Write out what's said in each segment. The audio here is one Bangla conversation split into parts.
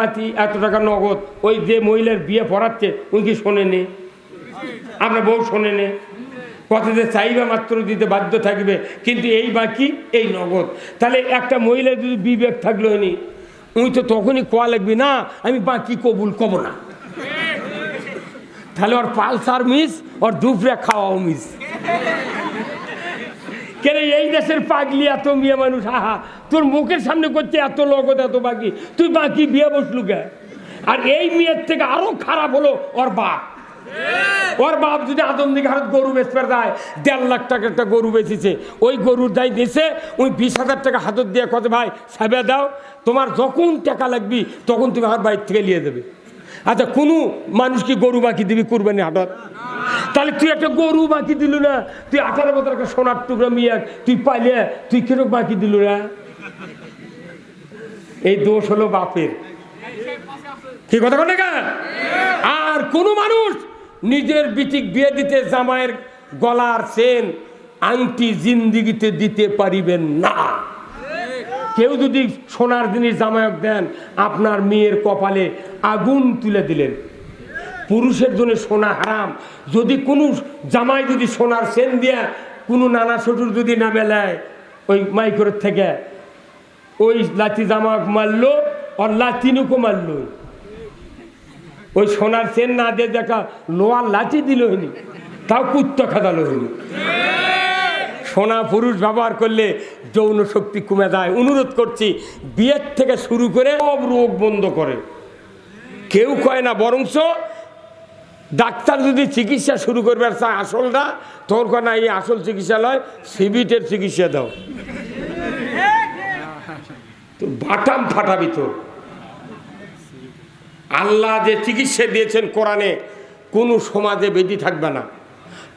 বাতি এত টাকা নগদ, ওই যে মহিলার বিয়ে পড়াচ্ছে, উনি কি শোনেনি আপনার বউ শোনেনি কথা যে চাইবা মাত্র দিতে বাধ্য থাকবে, কিন্তু এই বাকি, এই নগদ। তাহলে একটা মহিলার যদি বিবেক থাকল নি উনি তো তখনই কোয়া লাগবি, না, আমি বাকি কবুল কব না। তাহলে ওর পালসার মিস, ওর দুপুরে খাওয়াও মিস। কেন এই দেশের পাগলি এত মেয়ে মানুষ? আহা, তোর মুখের সামনে করছে এত লগত, এত বাকি। তুই বাকি বিয়ে বসলু কে? আর এই মেয়ের থেকে আরও খারাপ হলো ওর বাপ। ওর বাপ যদি আদম দিকে হারত গরু বেচতে দেয়, দেড় লাখ টাকা একটা গরু বেচেছে। ওই গরুর দায় দিয়েছে ওই বিশ হাজার টাকা হাতত দিয়ে কত ভাই সাবে দাও, তোমার যখন টাকা লাগবি, তখন তুমি আমার বাড়ির থেকে নিয়ে দেবে আচ্ছা কোনো মানুষ কি গরু বাকি দিবি কুরবানি হাটত তাহলে তুই একটা গরু বাকি দিলু না, তুই আঠারো বছর একটা সোনার টুকরা মিয়া, তুই পাইলে তুই কীরকম বাকি দিলু না এই দোষ হলো বাপের। কি কথা কেন আর কোন মানুষ নিজের বিটিক বিয়ে দিতে জামাইয়ের গলার চেন আংটি জিন্দিগিতে দিতে পারিবেন না। কেউ যদি সোনার জিনিস জামায়ক দেন, আপনার মেয়ের কপালে আগুন তুলে দিলেন। পুরুষের জন্য সোনা হারাম। যদি কোনো জামাই যদি সোনার সেন দিয়া কোনো নানা শ্বশুর যদি না মেলায় ওই মাইকোর থেকে, ওই লাঠি জামাক মারলো, আর লাঠিনুকো মারলো। ওই সোনার সেন না দিয়ে দেখা লোয়ার লাঠি দিল হইনি তাও কুত্ত খাদালো হইনি সোনা পুরুষ ব্যবহার করলে যৌন শক্তি কমে যায়। অনুরোধ করছি, বিয়ের থেকে শুরু করে সব রোগ বন্ধ করে। কেউ কয় না, বরংস ডাক্তার যদি চিকিৎসা শুরু করবে চায় আসলটা তোর কয় না, এই আসল চিকিৎসালয় সিবিটের চিকিৎসা দাও। তো বাটাম ফাটাবি তোর আল্লাহ যে চিকিৎসা দিয়েছেন কোরআনে, কোনো সমাজে বেদি থাকবে না।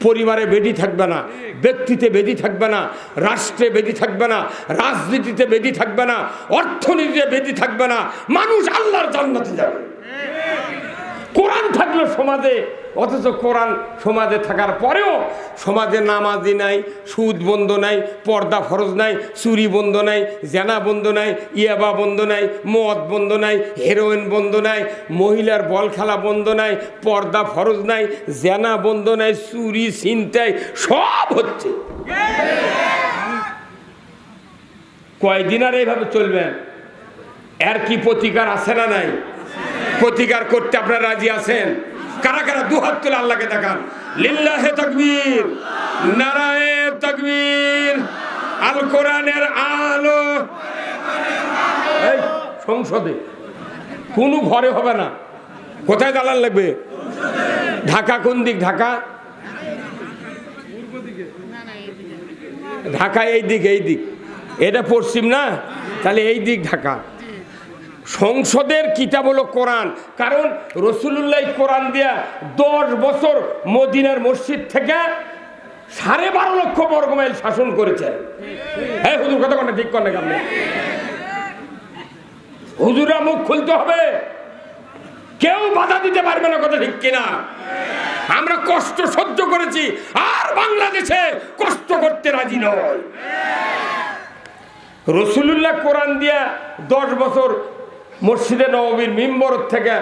পরিবারে বেদি থাকবে না, ব্যক্তিতে বেদি থাকবে না, রাষ্ট্রে বেদি থাকবে না, রাজনীতিতে বেদি থাকবে না, অর্থনীতিতে বেদি থাকবে না, মানুষ আল্লাহর জান্নাতে যাবে। কোরআন থাকল সমাজে, অথচ কোরআন সমাজে থাকার পরেও সমাজে নামাজি নাই, সুদ বন্ধ নাই, পর্দা ফরজ নাই, চুরি বন্ধ নাই, জেনা বন্ধ নাই, ইয়াবা বন্ধ নাই, মদ বন্ধ নাই, হেরোইন বন্ধ নাই, মহিলার বল খেলা বন্ধ নাই, পর্দা ফরজ নাই, জেনা বন্ধ নাই, চুরি ছিনতাই সব হচ্ছে। কয়দিন আর এইভাবে চলবেন এর কি প্রতিকার আছে না নাই? প্রতিকার করতে আপনারা রাজি আছেন? কারা কারা দু হাত তুলে আল্লাহকে দেখান? লিল্লাহে তকবীর, নারায়ে তকবীর আল। কোরআনের আলো সংসদে। কোনো ঘরে হবে না। কোথায় দালাল লাগবে? ঢাকা কোন দিক? ঢাকা? ঢাকা এই দিক এই দিক। এটা পশ্চিম না? তাহলে এই দিক ঢাকা। সংসদের কিতাব হলো কোরআন। কারণ রসুল্লাহ কোরআন দিয়া দশ বছর মদিনার মসজিদ থেকে সাড়ে বারো লক্ষ বর্গ মাইল শাসন করেছেন। হ্যাঁ হুজুর, কথা কথা ঠিক করেন আপনি? হুজুরা মুখ খুলতে হবে। কেউ বাধা দিতে পারবে না কথা ঠিক কিনা। আমরা কষ্ট সহ্য করেছি, আর বাংলাদেশে কষ্ট করতে রাজি নয়। রসুল্লাহ কোরআন দিয়া দশ বছর মসজিদে নবীর মিম্বর থেকে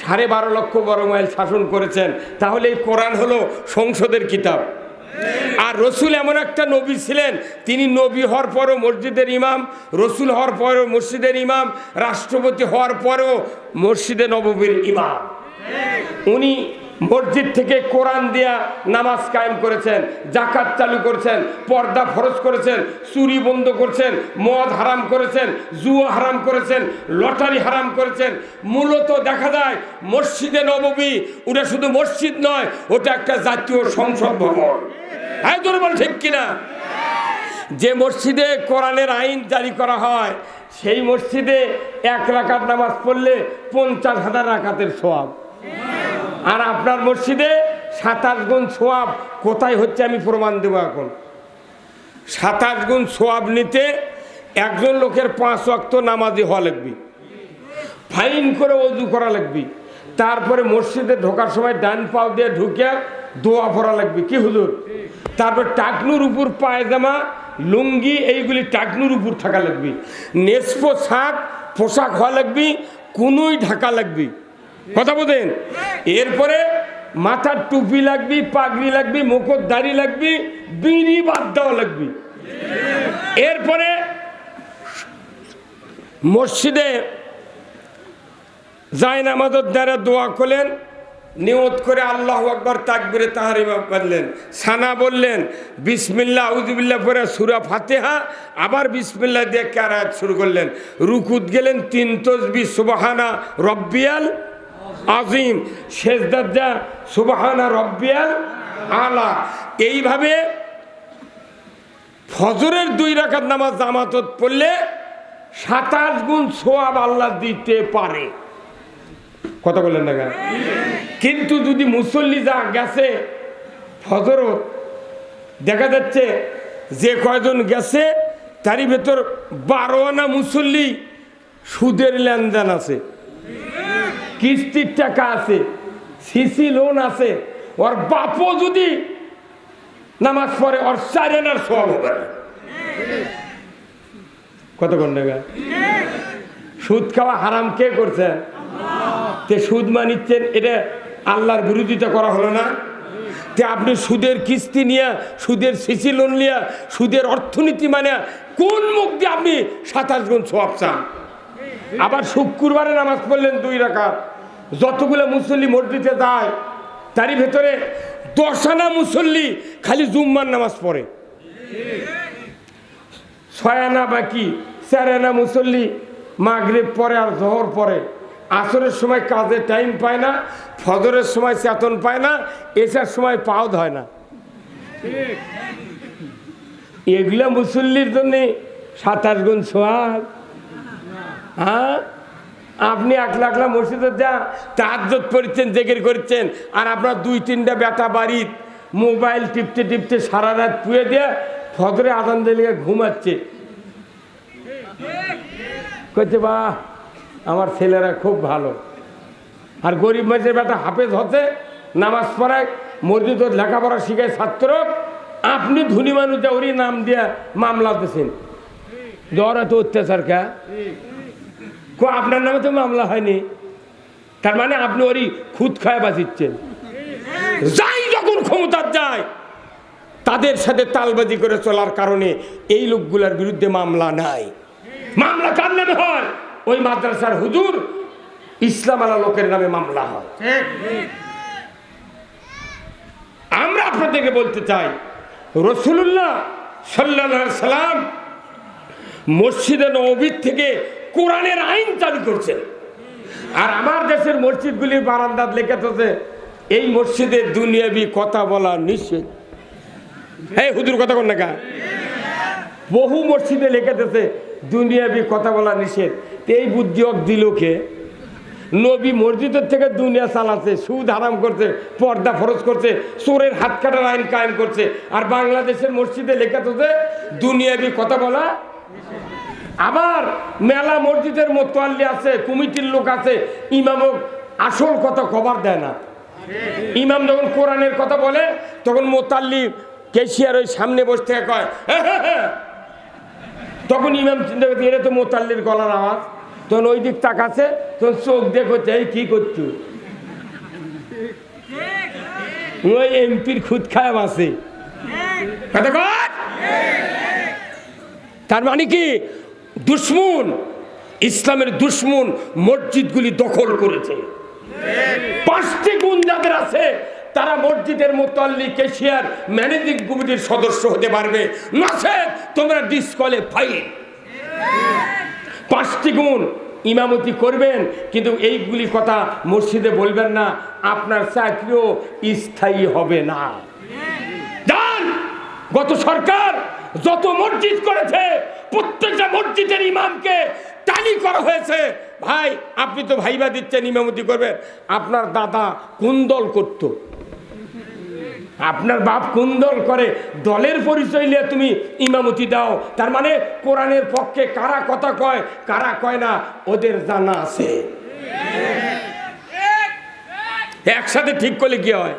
সাড়ে বারো লক্ষ বড় মাইল শাসন করেছেন। তাহলে এই কোরআন হলো সংসদের কিতাব। আর রসুল এমন একটা নবী ছিলেন, তিনি নবী হওয়ার পরও মসজিদের ইমাম, রসুল হওয়ার পরও মসজিদের ইমাম, রাষ্ট্রপতি হওয়ার পরও মসজিদে নববীর ইমাম। উনি মসজিদ থেকে কোরআন দিয়া নামাজ কায়েম করেছেন জাকাত চালু করেছেন, পর্দা ফরজ করেছেন, চুরি বন্ধ করেছেন, মদ হারাম করেছেন, জুয়া হারাম করেছেন, লটারি হারাম করেছেন। মূলত দেখা যায়, মসজিদে নবমী ওটা শুধু মসজিদ নয়, ওটা একটা জাতীয় সংসদ ভবন। হ্যাঁ বল ঠিক কিনা? যে মসজিদে কোরআনের আইন জারি করা হয়, সেই মসজিদে এক রাকাত নামাজ পড়লে পঞ্চাশ হাজার রাকাতের সোয়াব আর আপনার মসজিদে সাতাশ গুণ সোয়াব কোথায় হচ্ছে আমি প্রমাণ দেবো এখন? সাতাশ গুণ সোয়াব নিতে একজন লোকের পাঁচ অক্ত নামাজি হওয়া লাগবে। ফাইন করে অজু করা লাগবে। তারপরে মসজিদে ঢোকার সময় ডান পাও দিয়ে ঢুকে দোয়া পড়া লাগবে। কি হুজুর? তারপর টাকনুর উপর পায়জামা, লুঙ্গি, এইগুলি টাকনুর উপর থাকা লাগবে। নেসপো শাক পোশাক হওয়া লাগবে, কোনোই ঢাকা লাগবে। কথা বোঝেন? এরপরে মাথার টুপি লাগবি, পাগড়ি লাগবে মুখর দাড়ি লাগবে, বিড়ি বাদ দেওয়া লাগবি। এরপরে মসজিদে জায়ন আমাদের দ্বারা দোয়া করলেন, নিয়ত করে আল্লাহ আকবর তাকবিরে তাহার ইমাম পারলেন সানা বললেন বিসমিল্লা উজবিল্লা পরে সুরা ফাতেহা, আবার বিসমিল্লা দিয়ে ক্যারাত শুরু করলেন। রুকুত গেলেন, তিন তসবি সুবাহানা, রব্বিয়াল আজিম শেষ দরজা সুবাহানা রব্বিয়াল আলা। এইভাবে ফজরের দুই রাকাত নামাজ জামাতত পড়লে সাতাশ গুণ সোয়াব আল্লাহ দিতে পারে। কথা বললেন না কেন? কিন্তু যদি মুসল্লি যা গেছে ফজরত, দেখা যাচ্ছে যে কয়জন গেছে, তারই ভেতর বারো আনা মুসল্লি সুদের লেনদেন আছে। কিস্তির টাকা আছে, সিসি লোন আছে, ওর বাপও যদি নামাজ পড়ে, ওর চার আনার সব হবে কতক্ষণ টাকা সুদ খাওয়া হারাম কে করছে? তে সুদ মানিচ্ছেন এটা আল্লাহর বিরোধিতা করা হলো না। তে আপনি সুদের কিস্তি নিয়ে, সুদের সিসি লোন নিয়ে, সুদের অর্থনীতি মানে কোন মুখ দিয়ে আপনি সাতাশ গুণ সোয়াব চান? আবার শুক্রবারে নামাজ পড়লেন দুই রাকাত। যতগুলো মুসল্লি মসজিদে যায়, তারই ভেতরে দশানা মুসল্লি খালি জুম্মার নামাজ পড়ে। ছয় আনা বাকি চার আনা মুসল্লি মাগরিব পরে আর জহর পরে আসরের সময় কাজে টাইম পায় না, ফজরের সময় চেতন পায় না, এসার সময় পাও হয় না। এগুলা মুসল্লির জন্যে সাতাশ গুণ সোয়াব। হ্যাঁ? আপনি এক লাখ লাখ মসজিদে যা তাহাজ্জত পড়ছেন জেগের করছেন, আর আপনার দুই তিনটা বেটা বাড়ির মোবাইল টিপতে টিপতে সারা রাত পুয়ে দিয়ে ফদরে আদান দিলে ঘুমাচ্ছে। কইছে বা আমার ছেলেরা খুব ভালো। আর গরিব মানুষের বেটা হাফেজ হতে নামাজ পড়ায়, মসজিদ লেখাপড়া শিখায় ছাত্র, আপনি ধনী মানুষ ওরই নাম দিয়া মামলা দিয়েছেন জ্বর এত অত্যাচার কা? কো, আপনার নামে তো মামলা হয়নি। তার মানে আপনি ওরই খুদ খায় বাঁচিচ্ছেন যাই যখন ক্ষমতার যায়, তাদের সাথে তালবাজি করে চলার কারণে এই লোকগুলোর বিরুদ্ধে মামলা নাই। মামলা কার নামে হয়? ওই মাদ্রাসার হুজুর ইসলাম আলা লোকের নামে মামলা হয়। আমরা আপনাদেরকে বলতে চাই রসুল্লাহ সাল্লাহ সাল্লাম মসজিদে নবীর থেকে কোরআনের আইন চালু করছেন আর আমার দেশের মসজিদগুলির বারান্দাত লেখেছে, এই মসজিদে দুনিয়াবি কথা বলা নিষেধ। হ্যাঁ হুদুর কথা কন না কা? বহু মসজিদে লেখেতেছে দুনিয়াবি কথা বলা নিষেধ। এই বুদ্ধি অক দিল কে? নবী মসজিদের থেকে দুনিয়া চালাচ্ছে, সুদ হারাম করছে, পর্দা ফরজ করছে, চোরের হাত কাটার আইন কায়েম করছে। আর বাংলাদেশের মসজিদে লেখাতেছে দুনিয়াবি কথা বলা আবার মেলা মসজিদের মোতোয়াল্লি আছে কমিটির লোক আছে ইমামও আসল কথা খবর দেয় না। ইমাম যখন কোরআনের কথা বলে তখন মোতাল্লি কেশিয়ার ওই সামনে বসে থেকে কয় "হ্যাঁ, হ্যাঁ, হ্যাঁ।" তখন ইমাম চিন্তা করছে এটা তো মোতাল্লির গলার আওয়াজ। তখন ওই দিক তাকাচ্ছে তখন চোখ দেখো এই কি করছ? ওই এমপির খুদ খায় আছে তার মানে কি? দুশ্মন, ইসলামের দুশ্মন মসজিদগুলি দখল করেছে। পাঁচটি গুণ যাদের আছে, তারা মসজিদের মোতাল্লি কেশিয়ার ম্যানেজিং কমিটির সদস্য হতে পারবে। নচেত তোমরা ডিসকলে ফাইল। পাঁচটি গুণ ইমামতি করবেন, কিন্তু এইগুলি কথা মসজিদে বলবেন না, আপনার চাকরিও স্থায়ী হবে না। গত সরকার যত মসজিদ করেছে, প্রত্যেকটা মসজিদের ইমামকে টালি করা হয়েছে। ভাই, আপনি তো ভাইবা দিচ্ছেন, ইমামতি করবেন। আপনার দাদা কোন দল করত? আপনার বাপ কোন দল করে? দলের পরিচয় নিয়ে তুমি ইমামতি দাও। তার মানে কোরআনের পক্ষে কারা কথা কয়, কারা কয় না, ওদের জানা আছে। একসাথে ঠিক করলে কি হয়?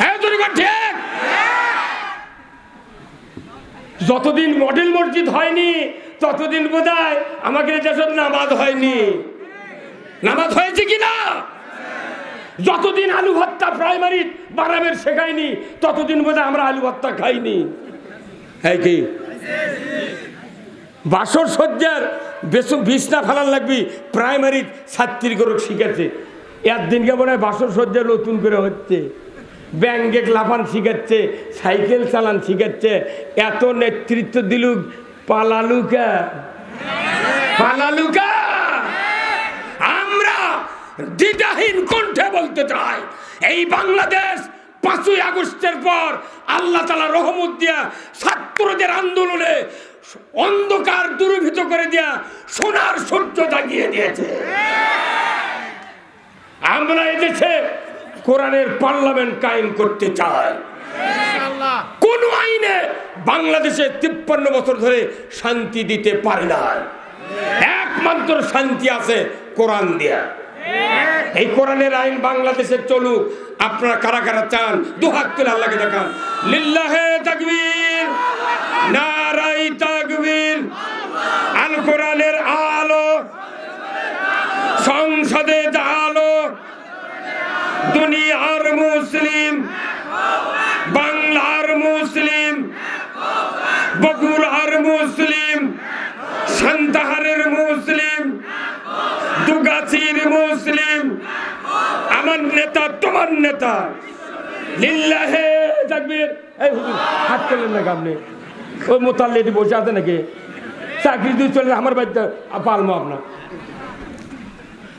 হ্যাঁ তুমি কর ঠিক যতদিন মডেল মসজিদ হয়নি, ততদিন বোধ আমাকে দেশের নামাজ হয়নি। নামাজ হয়েছে কি না? যতদিন আলু ভর্তা প্রাইমারি বারামের শেখায়নি, ততদিন বোধহয় আমরা আলু ভর্তা খাইনি। হ্যাঁ কি? বাসর সজ্জার বেশ বিছনা ফেলার লাগবি, প্রাইমারি ছাত্রী করে শিখেছে। একদিনকে মনে হয় বাসর সজ্জা নতুন করে হচ্ছে। ব্যাঙ্গে লাফান শিখাচ্ছে, সাইকেল চালান শিখাচ্ছে, এত নেতৃত্ব দিলুক পালালুকা। পালালুকা! আমরা দ্বিধাহীন কণ্ঠে বলতে চাই, এই বাংলাদেশ পাঁচই আগস্টের পর আল্লাহ তালা রহমত দিয়া, ছাত্রদের আন্দোলনে অন্ধকার দূরীভূত করে দিয়া সোনার সূর্য জাগিয়ে দিয়েছে। আমরা এদেশে কোরআনের পার্লামেন্ট কায়েম করতে চাই কোন আইনে বাংলাদেশে তিপ্পান্ন বছর ধরে শান্তি দিতে পারে না একমাত্র শান্তি আছে কোরআন দিয়া। এই কোরআনের আইন বাংলাদেশে চলুক আপনারা কারা কারা চান দুহাত তুলে আল্লাহকে দেখান। লিল্লাহে তাকবীর নারাই তাকবীর আল কোরআনের আলো সংসদে আলো দুনিয়ার মুসলিম বাংলার মুসলিম বগুড়ার মুসলিম, সান্তাহারের মুসলিম, দুগাছির মুসলিম। আমার নেতা, তোমার নেতা। লিল্লাহে তাকবীর এই হুজুর, হাত করলেন না আপনি ওই মোতাল্লিটি বসে আছে নাকি? চাকরি দিয়ে চলে, আমার বাড়িতে পালমো আপনার।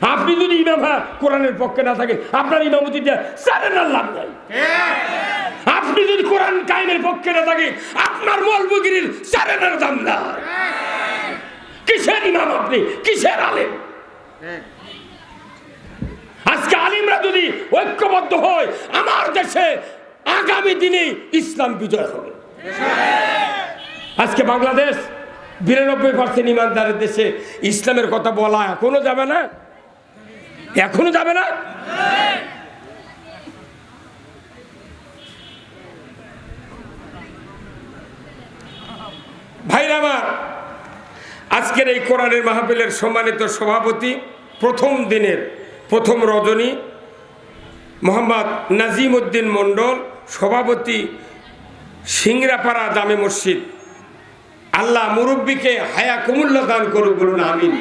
আপনি যদি ইমাম হ্যাঁ, কোরআনের পক্ষে না থাকে আপনার ইমামতিটা সারেনার লাভ নাই। আপনি যদি কোরআন কায়েমের পক্ষে না থাকে আপনার মলবগিরির সারেনার দাম না কিসের ইমাম আপনি? কিসের আলেম? আজকে আলিমরা যদি ঐক্যবদ্ধ হয় আমার দেশে আগামী দিনে ইসলাম বিজয় হবে। আজকে বাংলাদেশ বিরানব্বই পার্সেন্ট ইমানদারের দেশে ইসলামের কথা বলা এখনও যাবে না। এখনও যাবে না? ভাইরা আমার, আজকের এই কোরআনের মাহফিলের সম্মানিত সভাপতি, প্রথম দিনের প্রথম রজনী, মোহাম্মদ নাজিম উদ্দিন মণ্ডল, সভাপতি সিংরাপাড়া জামে মসজিদ। আল্লাহ মুরব্বীকে হায়া কুমুল্লা দান করুক বলুন, আমিন।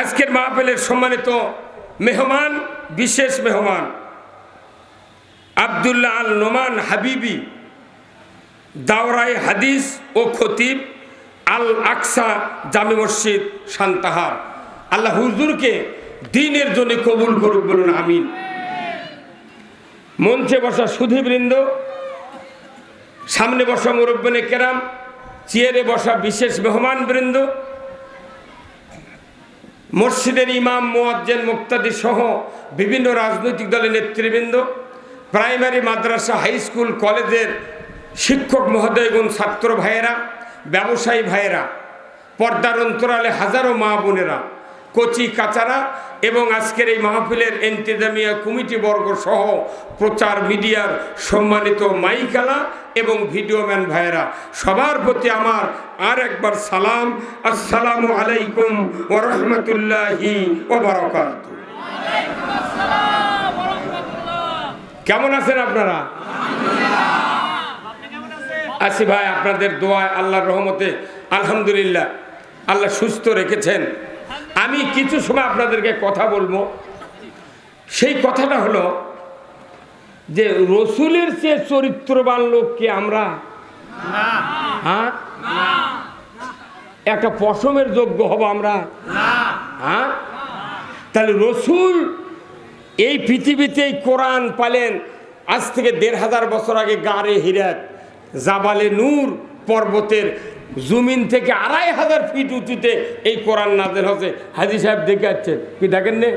আজকের মাহফিলের সম্মানিত মেহমান, বিশেষ মেহমান, আবদুল্লাহ আল নোমান হাবিবি দাওরাই হাদিস ও খতিব আল আকসা জামে মসজিদ সান্তাহার। আল্লাহ হুজুরকে দিনের জন্য কবুল করুক বলুন, আমিন। মঞ্চে বসা সুধীবৃন্দ, সামনে বসা মুরব্বনে কেরাম, চেয়ারে বসা বিশেষ মেহমান বৃন্দ মসজিদের ইমাম, মোয়াজ্জেন, মুক্তাদি সহ বিভিন্ন রাজনৈতিক দলের নেতৃবৃন্দ, প্রাইমারি মাদ্রাসা, হাই স্কুল, কলেজের শিক্ষক মহোদয়গুণ, ছাত্র ভাইয়েরা, ব্যবসায়ী ভাইয়েরা, পর্দার অন্তরালে হাজারো মা বোনেরা কচি কাচারা এবং আজকের এই মাহফিলের এন্তেজামিয়া কমিটি বর্গ সহ প্রচার মিডিয়ার সম্মানিত মাইকালা এবং ভিডিওম্যান ভাইয়েরা, সবার প্রতি আমার আর একবার সালাম। আসসালামু আলাইকুম ওরহমতুল্লাহি ওবরাকাত কেমন আছেন আপনারা? আছি ভাই, আপনাদের দোয়ায় আল্লাহর রহমতে আলহামদুলিল্লাহ। আল্লাহ সুস্থ রেখেছেন। আমি কিছু সময় আপনাদেরকে কথা বলব। সেই কথাটা হলো যে রসুলের চেয়ে চরিত্রবান লোককে আমরা? হ্যাঁ? একটা পশমের যোগ্য হব আমরা? হ্যাঁ? তাহলে রসুল এই পৃথিবীতেই কোরআন পালেন আজ থেকে দেড় হাজার বছর আগে গাড়ে হিরাত জাবালে নূর পর্বতের জুমিন থেকে আড়াই হাজার ফিট উঁচুতে এই কোরআন নাজের হচ্ছে হাজি সাহেব দেখে যাচ্ছেন কি দেখেন নে?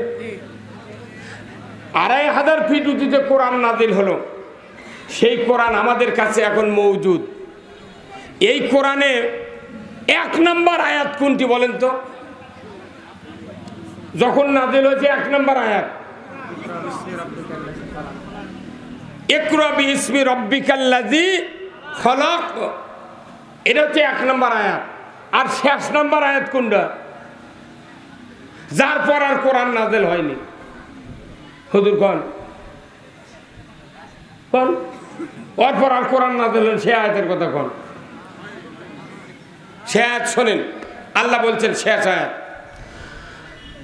আড়াই হাজার ফিট উঁচুতে কোরআন নাজিল হলো। সেই কোরআন আমাদের কাছে এখন মৌজুদ এই কোরআনে এক নম্বর আয়াত কোনটি বলেন তো? যখন নাজিল হয়েছে এক নম্বর আয়াত। একরবি ইসমি রব্বিকাল্লাজি খলক। এটা হচ্ছে এক নম্বর আয়াত। আর শেষ নম্বর আয়াত কোনটা? যার পর আর কোরআন নাজেল হয়নি। হুদুর কন। কন। ওর পর আর কোরআন নাজেল হয়নি, সে আয়াতের কথা কন। সে আয়াত শোনেন। আল্লাহ বলছেন, শেষ আয়াত।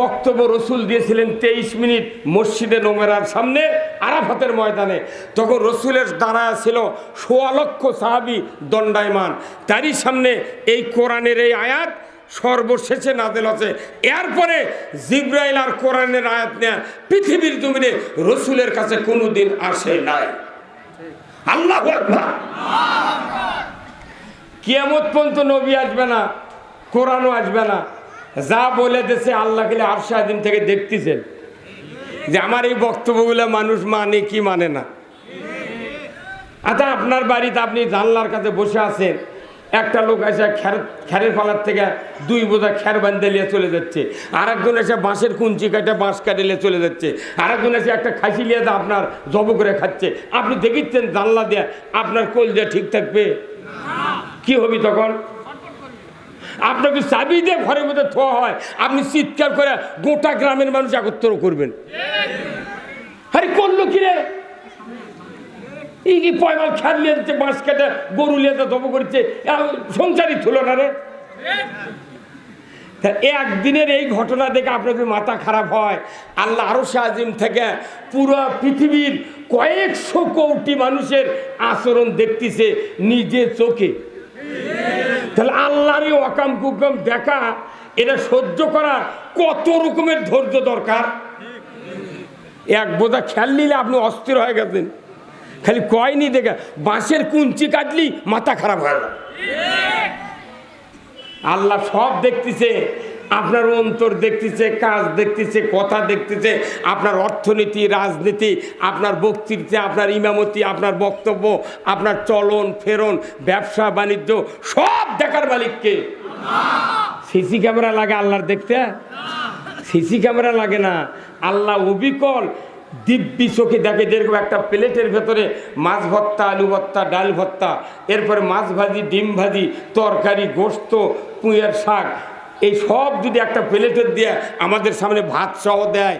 বক্তব্য রসুল দিয়েছিলেন তেইশ মিনিট মসজিদে নোমেরার সামনে আরাফাতের ময়দানে। তখন রসুলের দ্বারা ছিল সোয়া লক্ষ সাহাবি দণ্ডায়মান। তারই সামনে এই কোরআনের এই আয়াত সর্বশেষে নাজেল আছে এরপরে জিব্রাইল আর কোরআনের আয়াত নেয়া পৃথিবীর জমিনে রসুলের কাছে কোনোদিন আসে নাই। আল্লাহ কিয়ামত পর্যন্ত নবী আসবে না, কোরআনও আসবে না। যা বলে দেশে আল্লাহ গেলে আর দিন থেকে দেখতেছেন। যে আমার এই বক্তব্যগুলো মানুষ মানে কি মানে না। আচ্ছা আপনার বাড়িতে আপনি জানলার কাছে বসে আছেন, একটা লোক এসে খ্যার খ্যারের পালার থেকে দুই বোঝা খ্যার বান্ধে নিয়ে চলে যাচ্ছে। আর একজন এসে বাঁশের কুঞ্চি কাটে বাঁশ কাটে নিয়ে চলে যাচ্ছে। আর একজন এসে একটা খাসি নিয়ে আপনার জব করে খাচ্ছে। আপনি দেখিচ্ছেন জানলা দিয়ে আপনার কোল দিয়ে ঠিক থাকবে? কি হবি তখন? আপনাকে চাবি দিয়ে ঘরের মধ্যে থোয়া হয়। আপনি চিৎকার করে গোটা গ্রামের মানুষ একত্র করবেন। আরে করল কি রে? কি পয়মাল খেয়াল নিয়ে যাচ্ছে বাঁশ কেটে গরু নিয়ে জব করছে। সংসারই থুলো না রে। একদিনের এই ঘটনা দেখে আপনার যদি মাথা খারাপ হয়। আল্লাহ আরও আজিম থেকে পুরো পৃথিবীর কয়েকশো কোটি মানুষের আচরণ দেখতেছে নিজে চোখে। তাহলে আল্লাহরই অকাম কুকাম দেখা, এটা সহ্য করা কত রকমের ধৈর্য দরকার? এক বোঝা খেয়াল নিলে আপনি অস্থির হয়ে গেছেন। খালি কয়নি দেখে, বাঁশের কুঞ্চি কাটলি মাথা খারাপ হয়ে গেল। আল্লাহ সব দেখতেছে আপনার অন্তর দেখতেছে, কাজ দেখতেছে, কথা দেখতেছে, আপনার অর্থনীতি, রাজনীতি, আপনার বক্তৃতা, আপনার ইমামতি, আপনার বক্তব্য, আপনার চলন, ফেরন, ব্যবসা, বাণিজ্য, সব দেখার মালিককে। সিসি ক্যামেরা লাগে আল্লাহর দেখতে? সিসি ক্যামেরা লাগে না। আল্লাহ অবিকল দিব্যি চোখে দেখে যেরকম একটা প্লেটের ভেতরে মাছ ভত্তা আলু ভত্তা ডাল ভত্তা এরপরে মাছ ভাজি, ডিম ভাজি, তরকারি, গোস্ত পুঁয়ের শাক এই সব যদি একটা প্লেটের দিয়ে, আমাদের সামনে ভাত সহ দেয়,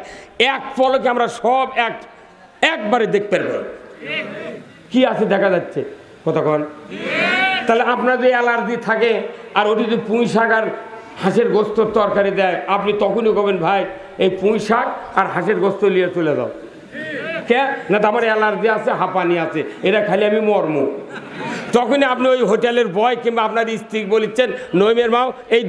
এক পলকে আমরা সব এক, একবারে দেখতে পারব। কি আছে দেখা যাচ্ছে? কতক্ষণ তাহলে আপনার যে অ্যালার্জি থাকে, আর ওটি যদি পুঁই শাক আর হাঁসের গোস্তর তরকারি দেয়, আপনি তখনই কবেন ভাই, এই পুঁই শাক আর হাঁসের গোস্ত নিয়ে চলে দাও কে? না তো আমার অ্যালার্জি আছে, হাঁপানি আছে, এটা খালি আমি মর্ম। তখনই আপনি ওই হোটেলের বয় কিংবা আপনার স্ত্রী বলিচ্ছেন, নইমের মাও, এই